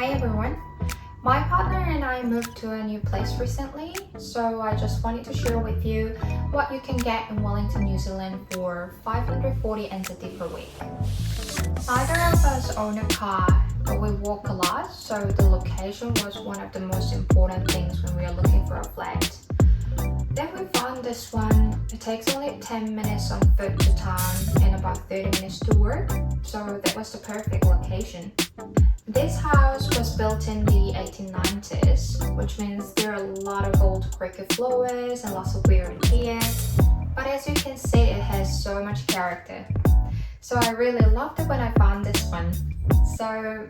Hi everyone. My partner and I moved to a new place recently, so I just wanted to share with you what you can get in Wellington, New Zealand for 540 NZD per week. Neither of us own a car, but we walk a lot, so the location was one of the most important things when we were looking for a flat. Then we found this one. It takes only 10 minutes on foot to town and about 30 minutes to work, so that was the perfect location. This house was built in the 1890s, which means there are a lot of old cricket floors and lots of weird tear. But as you can see, it has so much character. So I really loved it when I found this one. So,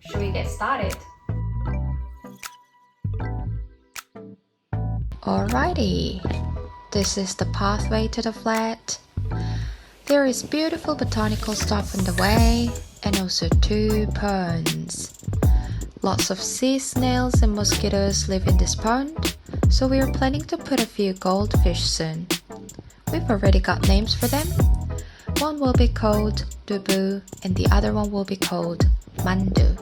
should we get started? Alrighty, this is the pathway to the flat. There is beautiful botanical stuff in the way, and also two ponds. Lots of sea snails and mosquitoes live in this pond, so we are planning to put a few goldfish soon. We've already got names for them. One will be called Dubu, and the other one will be called Mandu.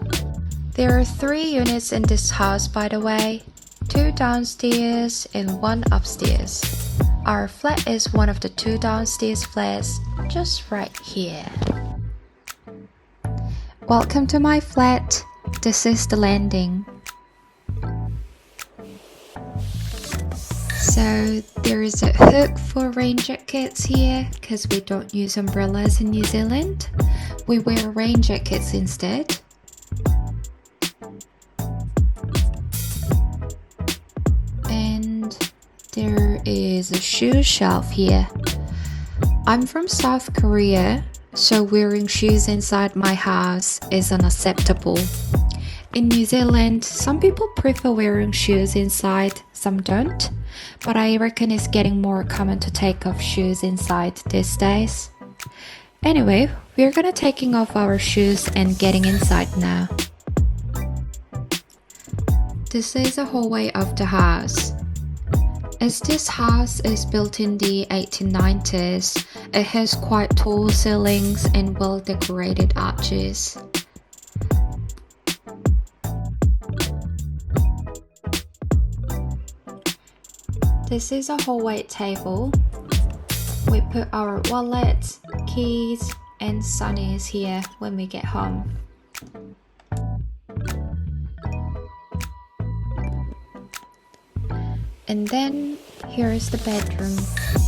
There are three units in this house, by the way two downstairs and one upstairs. Our flat is one of the two downstairs flats, just right here. Welcome to my flat. This is the landing. So there is a hook for rain jackets here because we don't use umbrellas in New Zealand. We wear rain jackets instead. And there is a shoe shelf here. I'm from South Korea, so wearing shoes inside my house is unacceptable. In New Zealand, some people prefer wearing shoes inside, some don't, but I reckon it's getting more common to take off shoes inside these days. Anyway, we're gonna taking off our shoes and getting inside now. This is a hallway of the house. As this house is built in the 1890s, it has quite tall ceilings and well decorated arches. This is a hallway table. We put our wallets, keys, and sunnies here when we get home. And then here is the bedroom.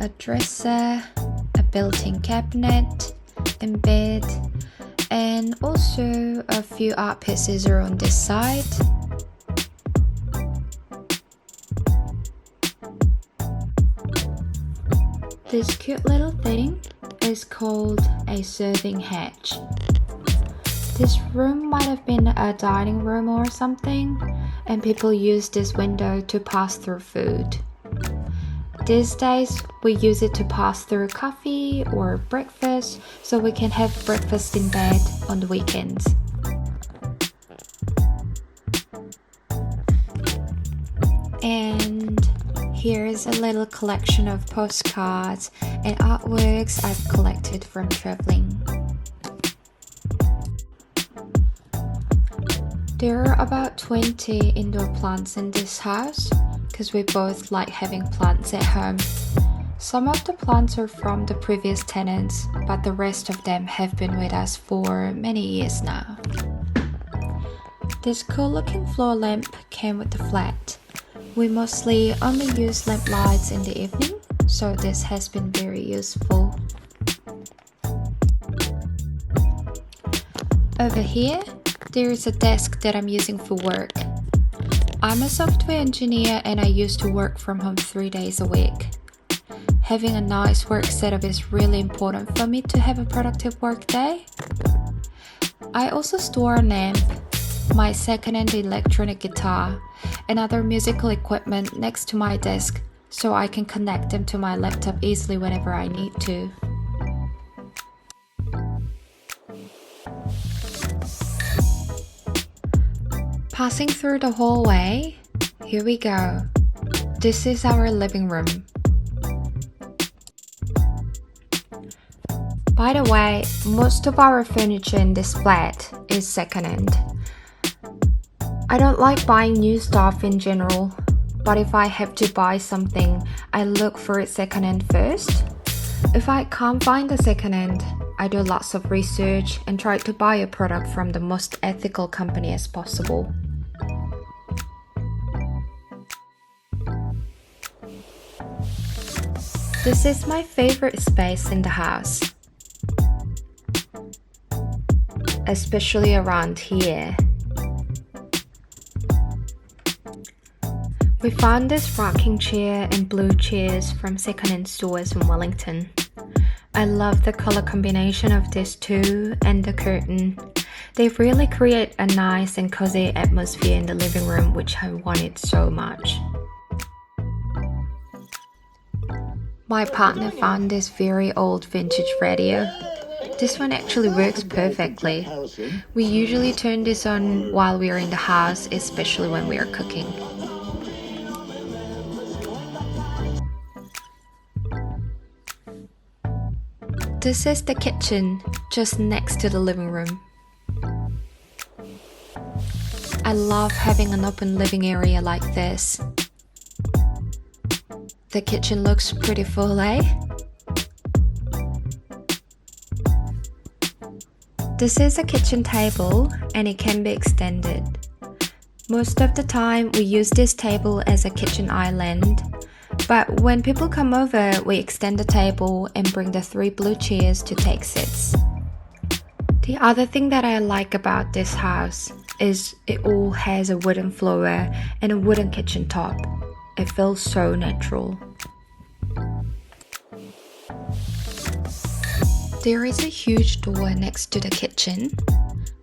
A dresser, a built-in cabinet, and bed, and also a few art pieces are on this side. This cute little thing is called a serving hatch. This room might have been a dining room or something, and people use this window to pass through food. These days, we use it to pass through coffee or breakfast so we can have breakfast in bed on the weekends. And here is a little collection of postcards and artworks I've collected from traveling. There are about 20 indoor plants in this house because we both like having plants at home. Some of the plants are from the previous tenants, but the rest of them have been with us for many years now. This cool looking floor lamp came with the flat. We mostly only use lamp lights in the evening, so this has been very useful. Over here, there is a desk that I'm using for work. I'm a software engineer and I used to work from home three days a week. Having a nice work setup is really important for me to have a productive work day. I also store an amp, my second-hand electronic guitar, and other musical equipment next to my desk so I can connect them to my laptop easily whenever I need to. Passing through the hallway, here we go. This is our living room. By the way, most of our furniture in this flat is secondhand. I don't like buying new stuff in general, but if I have to buy something, I look for it secondhand first. If I can't find a secondhand, I do lots of research and try to buy a product from the most ethical company as possible. This is my favorite space in the house. Especially around here. We found this rocking chair and blue chairs from second-hand stores in Wellington. I love the color combination of these two and the curtain. They really create a nice and cozy atmosphere in the living room, which I wanted so much. My partner found this very old vintage radio. This one actually works perfectly. We usually turn this on while we are in the house, especially when we are cooking. This is the kitchen, just next to the living room. I love having an open living area like this. The kitchen looks pretty full, eh? This is a kitchen table and it can be extended. Most of the time, we use this table as a kitchen island, but when people come over, we extend the table and bring the three blue chairs to take seats. The other thing that I like about this house is it all has a wooden floor and a wooden kitchen top. It feels so natural. There is a huge door next to the kitchen.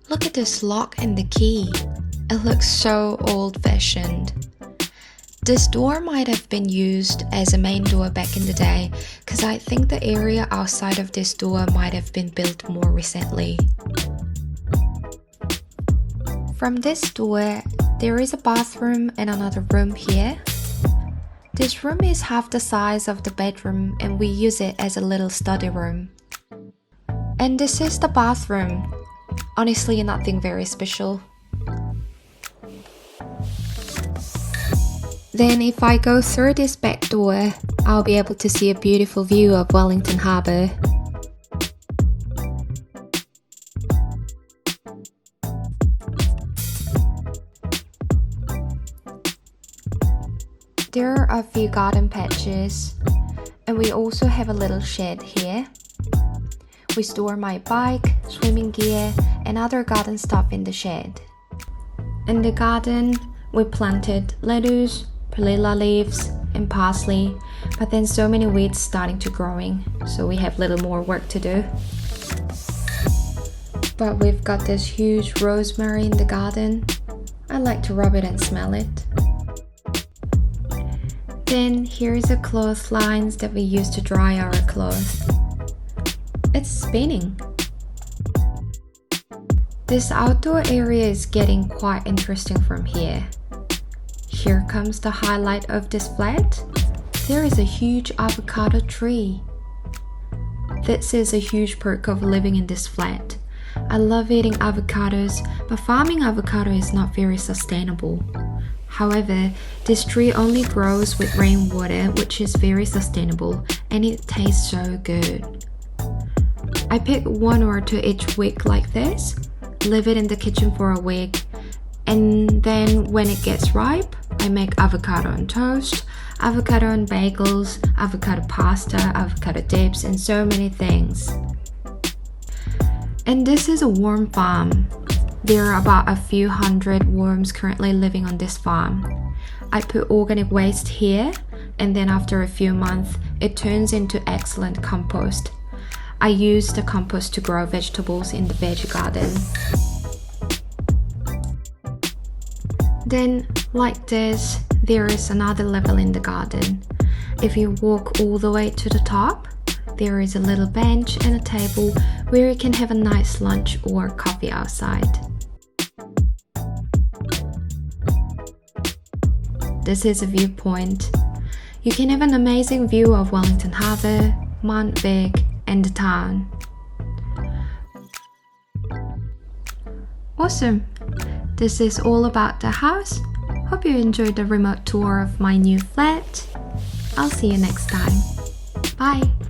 Look at this lock and the key. It looks so old fashioned. This door might have been used as a main door back in the day because I think the area outside of this door might have been built more recently. From this door, there is a bathroom and another room here. This room is half the size of the bedroom and we use it as a little study room. And this is the bathroom. Honestly, nothing very special. Then, if I go through this back door, I'll be able to see a beautiful view of Wellington Harbour. There are a few garden patches, and we also have a little shed here. We store my bike, swimming gear, and other garden stuff in the shed. In the garden, we planted lettuce, perilla leaves, and parsley, but then so many weeds starting to growing, so we have little more work to do. But we've got this huge rosemary in the garden. I like to rub it and smell it. Then here is the clotheslines that we use to dry our clothes. It's spinning. This outdoor area is getting quite interesting from here. Here comes the highlight of this flat. There is a huge avocado tree. This is a huge perk of living in this flat. I love eating avocados, but farming avocado is not very sustainable. However, this tree only grows with rainwater, which is very sustainable and it tastes so good. I pick one or two each week like this, leave it in the kitchen for a week, and then when it gets ripe, I make avocado on toast, avocado on bagels, avocado pasta, avocado dips, and so many things. And this is a warm farm. There are about a few hundred worms currently living on this farm. I put organic waste here, and then after a few months, it turns into excellent compost. I use the compost to grow vegetables in the veggie garden. Then, like this, there is another level in the garden. If you walk all the way to the top, there is a little bench and a table where you can have a nice lunch or coffee outside. this is a viewpoint. You can have an amazing view of Wellington Harbour, Mount Vic, and the town. Awesome! This is all about the house. Hope you enjoyed the remote tour of my new flat. I'll see you next time. Bye!